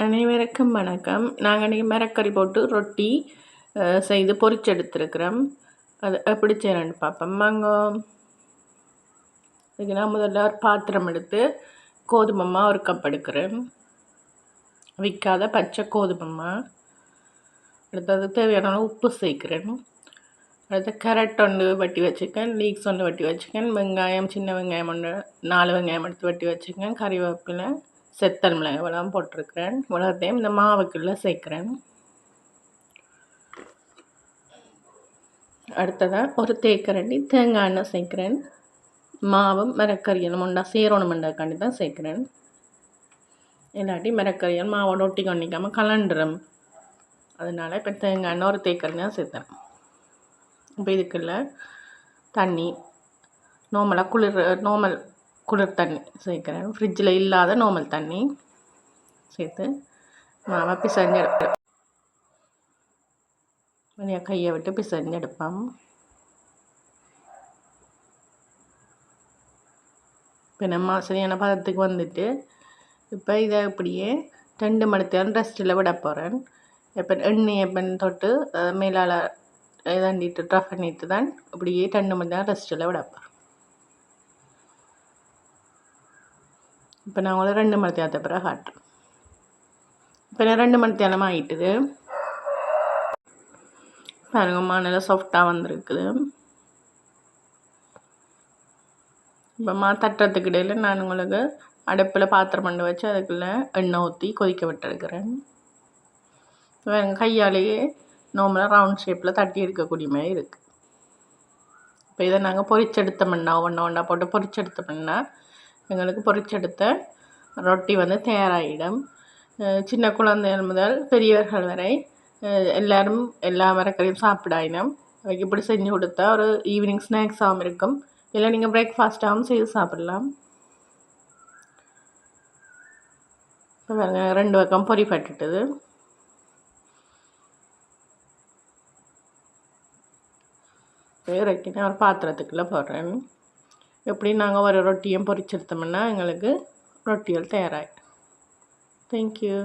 அனைவருக்கும் வணக்கம். நாங்கள் இன்றைக்கி மரக்கறி போட்டு ரொட்டி செய்து செய்து பொரிச்செடுத்துருக்குறோம் அது எப்படி செய்யணும்னு பார்ப்போம். வாங்க. இதுக்கு நான் முதல்ல ஒரு பாத்திரம் எடுத்து கோதுமம்மா ஒரு கப் எடுக்கிறேன். விற்காத பச்சை கோதுமம்மா அடுத்தது தேவையான உப்பு சேர்க்குறேன். அடுத்து கேரட் ஒன்று வட்டி வச்சுக்கேன் லீக்ஸ் ஒன்று வட்டி வச்சுக்கேன் வெங்காயம் சின்ன வெங்காயம் ஒன்று நாலு வெங்காயம் எடுத்து வட்டி வச்சுக்கேன் கறிவேப்பிலை செத்தல் மிளகாய் வளம் போட்டிருக்கிறேன். இவ்வளோத்தையும் இந்த மாவுக்குள்ளே சேர்க்குறேன். அடுத்ததாக ஒரு தேக்கரண்டி தேங்காய் எண்ணெய் சேர்க்குறேன். மாவும் மரக்கறியலும் உண்டா சேரணுமெண்டாக்காண்டி தான் சேர்க்குறேன். இல்லாட்டி மிரக்கறியல் மாவோட ஒட்டி கொண்டிக்காமல் கலண்டுரும் அதனால் இப்போ தேங்காய் எண்ணெய் ஒரு தேக்கரண்டி தான் சேர்த்தேன். இப்போ இதுக்குள்ள தண்ணி நார்மலாக குளிர் நார்மல் குளிர் தண்ணி சேர்க்குறேன். ஃப்ரிட்ஜில் இல்லாத நார்மல் தண்ணி சேர்த்து மாவை பிசைஞ்சு எடுப்பேன் கையை விட்டு பிசைஞ்சு எடுப்பேன் இப்போ நம்ம சரியான பதத்துக்கு வந்துட்டு இப்போ இதை இப்படியே ரெண்டு மணி நேரம் ரெஸ்ட்டில் விட போகிறேன் இப்போ எண்ணெய் எப்பன்னு தொட்டு மேலால் இதாண்டிட்டு ட்ரஃப் பண்ணிட்டு தான் இப்படியே ரெண்டு மணி நேரம் ரெஸ்ட்டில் விட போகிறேன் இப்போ நான் உங்களை ரெண்டு மணி நேரத்தை பிறகு காட்டுறேன். இப்போ நான் ரெண்டு மணி நேரம் ஆகிட்டுது பாருங்கம்மா நல்லா சாஃப்டாக வந்திருக்குது. இப்போம்மா தட்டுறதுக்கு இடையில் நான் உங்களுக்கு அடுப்பில் பாத்திரம் பண்ணி வச்சு அதுக்குள்ளே எண்ணெய் ஊற்றி கொதிக்க விட்டுருக்கிறேன். வேறு கையாலேயே நார்மலாக ரவுண்ட் ஷேப்பில் தட்டி எடுக்கக்கூடிய மாதிரி இருக்குது இப்போ இதை நாங்கள் பொரிச்செடுத்தோம்னா ஒன்றா ஒன்றா போட்டு பொரிச்செடுத்தோம்னா எங்களுக்கு பொறிச்செடுத்த ரொட்டி வந்து தயாராகிடும் சின்ன குழந்தைகள் முதல் பெரியவர்கள் வரை அஹ் எல்லாரும் எல்லா மரக்கறியும் சாப்பிடாயினும் அதுக்கு இப்படி செஞ்சு கொடுத்தா ஒரு ஈவினிங் ஸ்நாக்ஸாகவும் இருக்கும். இல்லை நீங்கள் பிரேக்ஃபாஸ்ட்டாகவும் செய்து சாப்பிடலாம். இப்போ ரெண்டு பக்கம் பொறி பட்டுட்டுது. இறக்கி ஒரு பாத்திரத்துக்குள்ளே போடுறேன். எப்படி நாங்கள் ஒரு ரொட்டியும் பொரிச்செடுத்தோம்னா எங்களுக்கு ரொட்டியல் தயாராகிடும் தேங்க்யூ